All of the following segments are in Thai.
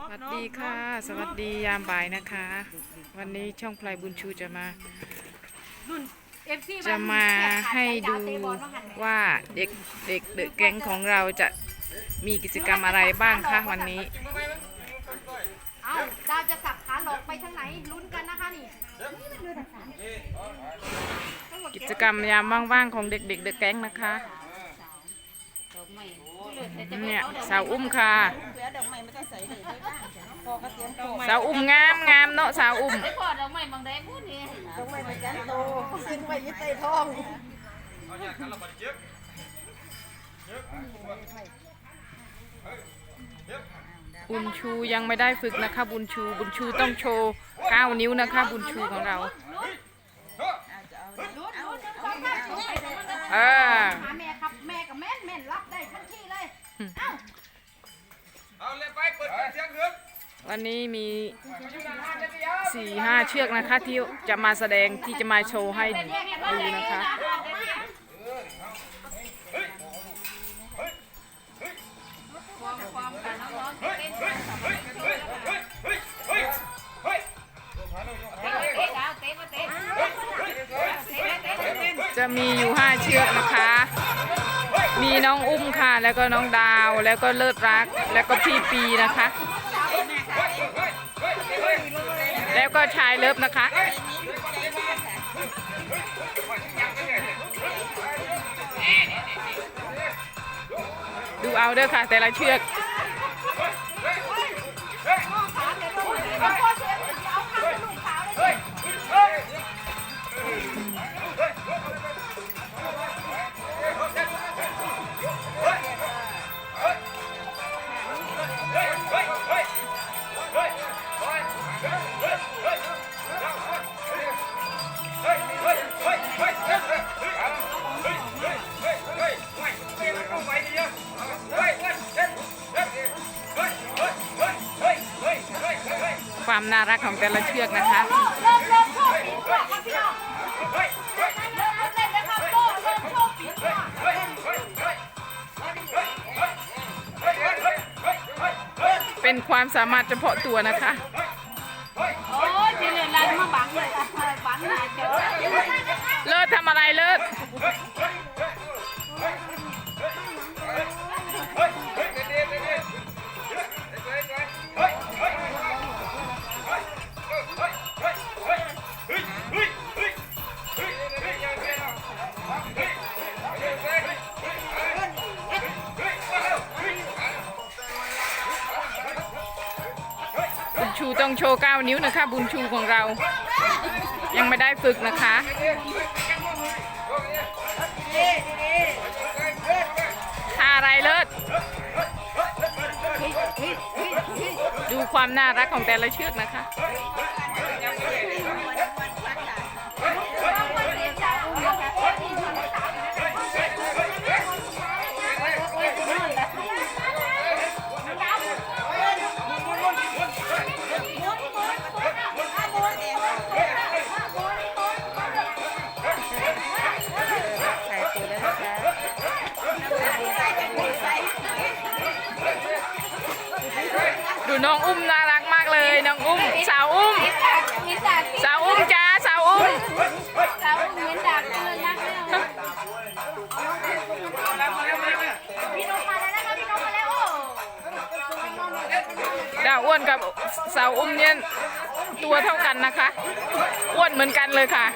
สวัสดีค่ะ สวัสดียามบ่ายนะคะ วันนี้ช่องพลายบุญชูจะมารุ่น FC จะมาให้ดูว่าเด็กเด็กเด็กแก๊งของเราจะมีกิจกรรมอะไรบ้างคะวันนี้ เอาดาวจะสับขาหลอกไปทางไหนลุ้นกันนะคะนี่กิจกรรมยามว่างๆของเด็กเด็กเด็กแก๊งนะคะ เนี่ยสาวอุ้มค่ะสาวอุ้มงามงามเนาะสาวอุ้มไอ้พอเราไม่มองได้พูดนี่ต้องไปประจันโตซึ่งไปยึดใต้ท้องบุญชูยังไม่ได้ฝึกนะคะ บุญชู บุญชูต้องโชว์9นิ้วนะคะ บุญชูของเรา เออ เอาเลยไปเปิดเสียงเหือกวันนี้มีสี่ห้าเชือกนะคะที่จะมาแสดงที่จะมาโชว์ให้ดูนะคะจะมีอยู่ห้าเชือกนะคะ มีน้องอุ้มค่ะ แล้วก็น้องดาว แล้วก็เลิศรัก แล้วก็พี่ปีนะคะ แล้วก็ชายเลิฟนะคะ ดูเอาเด้อค่ะ แต่ละเชือกามน่ารักของแต่ละเชือกนะคะเริ่มเริ่มโชว์ปีกว่าครับพี่น้องเริ่มเต้นนะครับโลเริ่มโชว์ปีกว่าเป็นความสามารถเฉพาะตัวนะคะโอ้ยเจริญรันมาบังเลยอะบังหน้าเจ้าเลิศทำอะไรเลิศ 9 นิ้วนะคะ บุญชูของเรา ยังไม่ได้ฝึกนะคะท่าอะไรเลิศดูความน่ารักของแต่ละเชือกนะคะาวอ้วนกับสาวอุ้มเนี่ยตัวเท่ากันนะคะ อ้วนเหมือนกันเลยค่ะ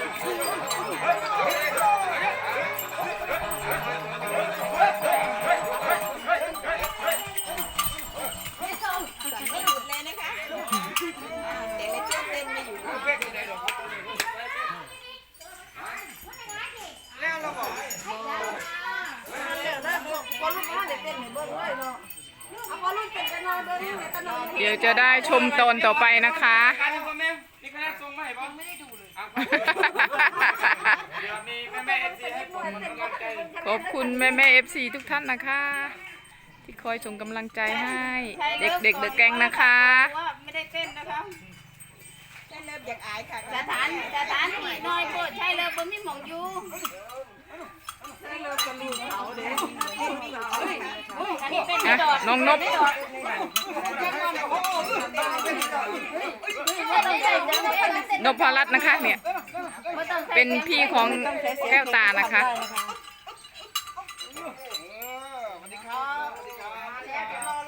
ยวจะได้ชมตอนต่อไปนะคะ การที่พ่อแม่มีคณะทรงมาให้ป่ะไม่ได้ดูเลยเดี๋ยวมีแม่แม่เอฟซีให้ผมกำลังใจขอบคุณแม่แม่เอฟซีทุกท่านนะคะ ที่คอยส่งกำลังใจให้ เด็กเด็กๆเดอะแกงนะคะ ว่าไม่ได้เต้นนะคะเต้นเริ่มอยากอายค่ะสถานสถานที่น้อยโพดใช่เลยบ่มีหมองอยู่ นนี้เป็นนะดอดน้องนบดดนพรัตน์นะคะ เนี่ย เป็นพี่ของแก้วตานะคะเออสวัสดีครับสวัสดีครับเดี๋ย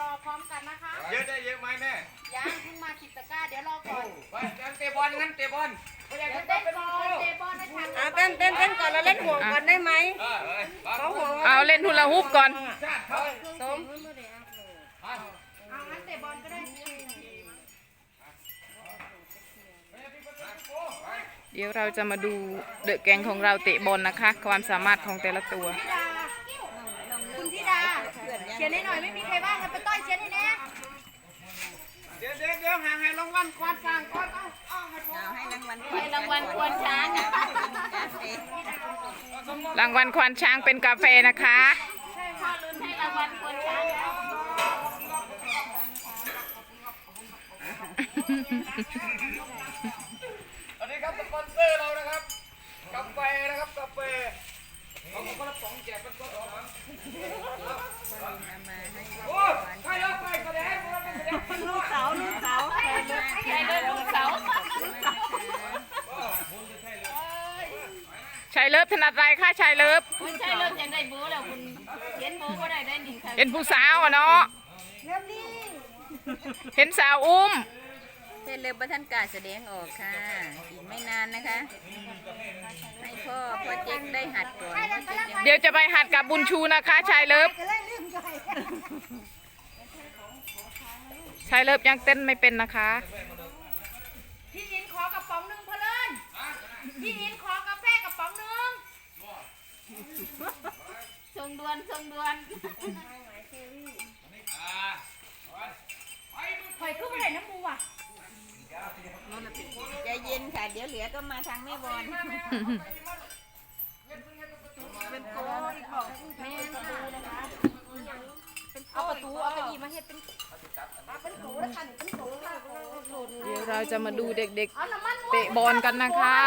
อพร้อมกันนะคะเยอะได้เยอะไหมแม่ยังเพิ่งมาขิดตะกร้าเดี๋ยวรอก่อนไปงั้นเตะบอลงั้นเตะบอล อยากเดี๋ยวเตะเต้นบบออลลเตะบอลให้ทันอะเต้นเต้นเต้นก่อนแล้วเล่นห่วงก่อนได้ไหมเออเออเขาห่วงเอาเล่นฮูลาฮูปก่อนชาติเขาสมเอางั้นเตะบอลก็ได้เดี๋ยวเราจะมาดูเดอะแกงของเราเตะบอลนะคะ ความสามารถของแต่ละตัวคุณธิดาเชียร์ให้หน่อยไม่มีใครบ้างกันไปต้อยเชียร์ให้แน่เดี๋ยวเดี๋ยวเดี๋ยวห่างให้รางวัลควานสร้างก่อนเอาเอาให้ผมเอา ให้รางวัลให้รางวัลควรช้างกินกาแฟรางวัลควานช้างเป็นกาแฟนะคะพ่อลุ้นให้รางวัลควรช้างแล้วอันนี้ครับสปอนเซอร์เรานะครับกาแฟนะครับกาแฟเอามาคนละสองแจกเป็นคนละสองโอ้ใช่แล้วไปแสดงคนละเป็นแสดงลูกเสาลูกเสาใชายเลิฟถนัดอะไรคะชายเลิฟไม่ใช่เริ่มยังได้บูแล้วคุณเห็นบูก็ได้ได้หนึ่งค่ะเห็นผู้สาวอะเนาะเห็นสาวอุ้มเต้นเร็วประทันการแสดงออกค่ะ อีกไม่นานนะคะ ให้พ่อพ่อเจ๊กได้หัดก่อนพ่อเจ๊กยังเดี๋ยวจะไปหัดกับบุญชูนะคะ ชายเลิฟชายเลิฟยังเต้นไม่เป็นนะคะ พี่อินขอกระป๋องหนึ่งเพลินพี่อินขอกาแฟกระป๋องหนึ่ง ทรงดวนทรงดวนคอยขึ้นไปไหนน้ำมูอะใจเย็นค่ะ เดี๋ยวเหลือก็มาทางแม่บอลเป็นโกอีกบอกแม่ค่ะ เอาประตูเอาไปอีมาเฮ็ดเป็นเป็นโกแล้วค่ะเป็นโกค่ะเดี๋ยวเราจะมาดูเด็กเอาน้ำมันๆเตะบอลกันนะคะ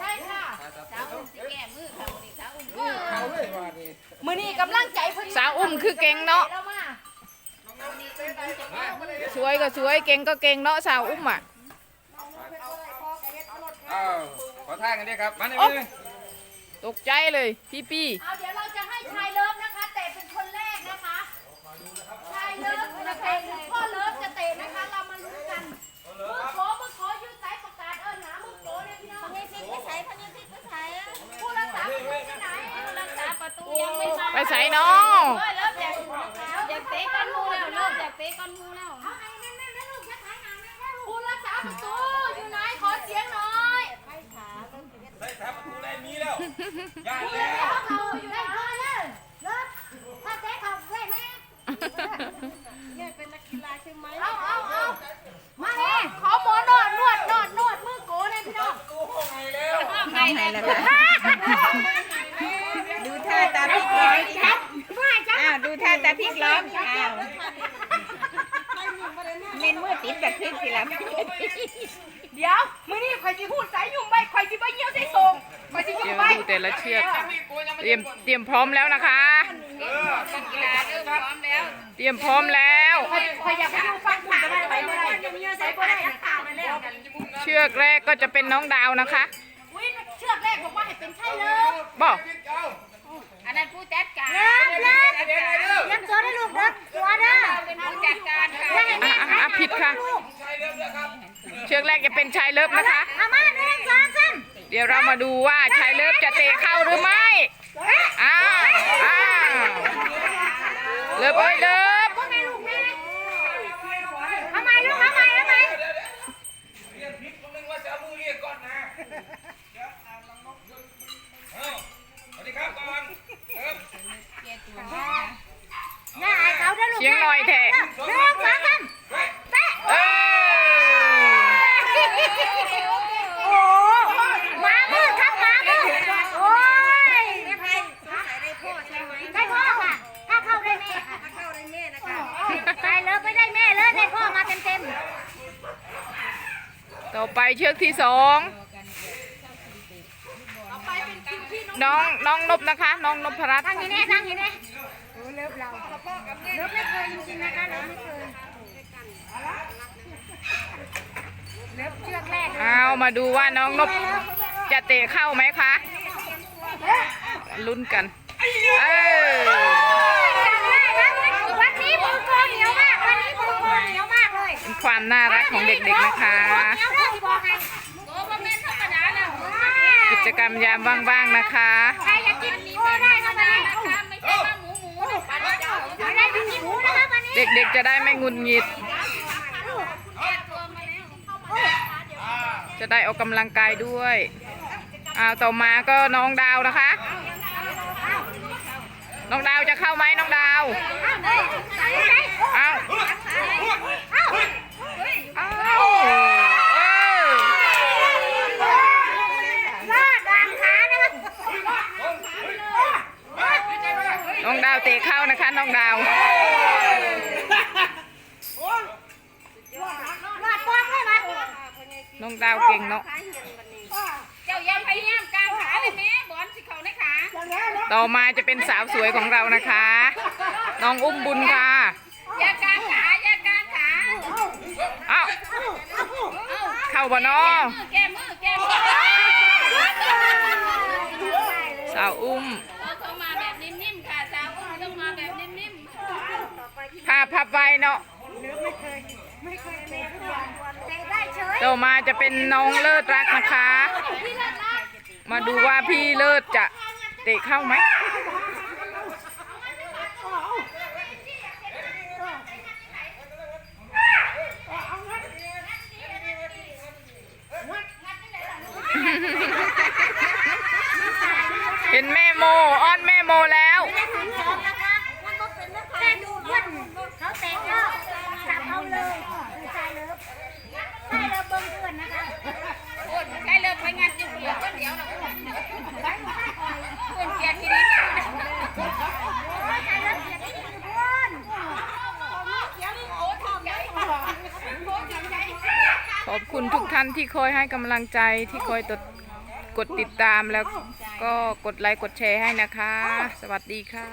ใช่ค่ะสาวอุ้มสิแก้มือค่ะวันนี้สาวอุ้มมือนี่กำลังใจเพิ่นสาวอุ้มคือเก่งเนาะแล้วมาสวยก็สวยเก่งก็เก่งเนาะสาวอุ้มอะอ้าวขอท่ากันด้วยครับมาหนึ่งโอ๊ะเลยตกใจเลยพี่ปี้ พ่อเลิฟจะเตะนะคะเรามาลุ้นกันมือโขมือโขยืนสายประกาศเอิญหามือโขเนี่ยพี่น้องนี่พี่ใช้พนี่พี่ใช้ผู้รักษาประตูที่ไหนผู้รักษาประตูยังไม่มาไปใส่นาะเฮ้ยเลิฟอยากอยากเตะก้อนมูแล้วเลิฟอยากเตะก้อนมูแล้วเอาไอ้แม่แม่แม่ลูกจะถ่ายหนังแม่แม่ลูกผู้รักษาประตูอยู่ไหนขอเสียงหน่อยได้สามประตูได้มีแล้วยากแล้รักวษาประตูอยู่ไหนเฮ้ยเลิฟเลิฟถ้าเตะเขาได้ไหม เอาเอาเอามาเนี่ยขอหมอนวดนวดนวดนวดมือโกเลยพี่น้อง ห้องไหนล่ะค่ะดูท่าตาพริกล้อมอ้าวดูท่าตาพริกล้อมอ้าวเน้นมือติดแบบพริกสิละ เดี๋ยวมือนี่ข่อยสิพูดสายยุ่งใบข่อยสิใบเยี่ยวใส่ส่งข่อยสิยุ่ เดี๋ ง ยว ใบ ดู แต่ละเชือกเตรียมเตรียมพร้อมแล้วนะคะ เตรียมพร้อมแล้ว เชือกแรกก็จะเป็นน้องดาวนะคะเชือกแรกบอกว่าให้เป็นใช่เลยบอกอันนั้นผู้จัดการเลิฟเลิฟเลิฟตัวได้ลูกเลิฟตัวเด้อเป็นผู้จัดการค่ะอะผิดค่ะ เชือกแรกจะเป็นชายเลิฟนะคะ เดี๋ยวเรามาดูว่าชายเลิฟจะเตะเข้าหรือไม่อ้าวอ้าวเลิฟเอ้ยเลิฟทำไมลูกทำไมลูกทำไมเรียนผิดคนนึงว่าจะเอ ต่อไปเชือกที่สองน้องน้องนบนะคะ น้องนบพรัตน์นั่งอยู่นี่นั่งอยู่น่เลิฟเราเลิฟไม่เคยจริงๆนะคะเลิฟไม่เคยเลิฟเชือกแรกเอามาดูว่าน้องนบจะเตะเข้าไหมคะลุ้นกันเออ ความน่ารักของเด็กๆนะคะ กิจกรรมยามว่างๆนะคะใครอยากกินโกได้ก็ได้ไม่ใช่ว่าหมูหมูนะคะเอาได้กินหมูนะคะวันนี้เด็กๆจะได้ไม่งุนงิด จะได้ออกกำลังกายด้วยอ้าวต่อมาก็น้องดาวนะคะ น้องดาวจะเข้าไหมน้องดาวเอาเอาเออ ลาดวางขา น้องดาวเตะเข้านะคะน้องดาวน้องดาวเก่งเนาะเจ้าย่าพยายามกางขาเลยแม่บอลสิเขาในขาต่อมาจะเป็นสาวสวยของเรานะคะ น้องอุ้มบุญค่ะ อย่ากางขาอย่ากางขา เอ้าเข้า บ่เนาะมือแก้มือแก้มือสาวอุ้มต้องมาแบบนิ่มๆค่ะสาวอุ้มต้องมาแบบนิ่มภาพพับไว้เนาะเตะได้เฉยต่อมาจะเป็นน้องเลิศรักนะคะพี่เลิศรักมาดูว่าพี่เลิศจะเตะเข้าไหม เห็นแม่โมอ้อนแม่โมแล้ว แต่ดูเพื่อนเขาเตะก็จับเอาเลยใช่เลิฟใช่เลิฟเบิ้งเพื่อนนะคะ ๆโอ้ยใช่เลยไปงานจุดเดียวก็เดี๋ยวเราคนเกียรตินิด ใช่เลิฟเกียรตินี่คือเพื่อน ขอบคุณทุกท่านที่คอยให้กำลังใจที่คอยตดกดติดตามแล้วก็กดไลค์กดแชร์ให้นะคะ สวัสดีค่ะ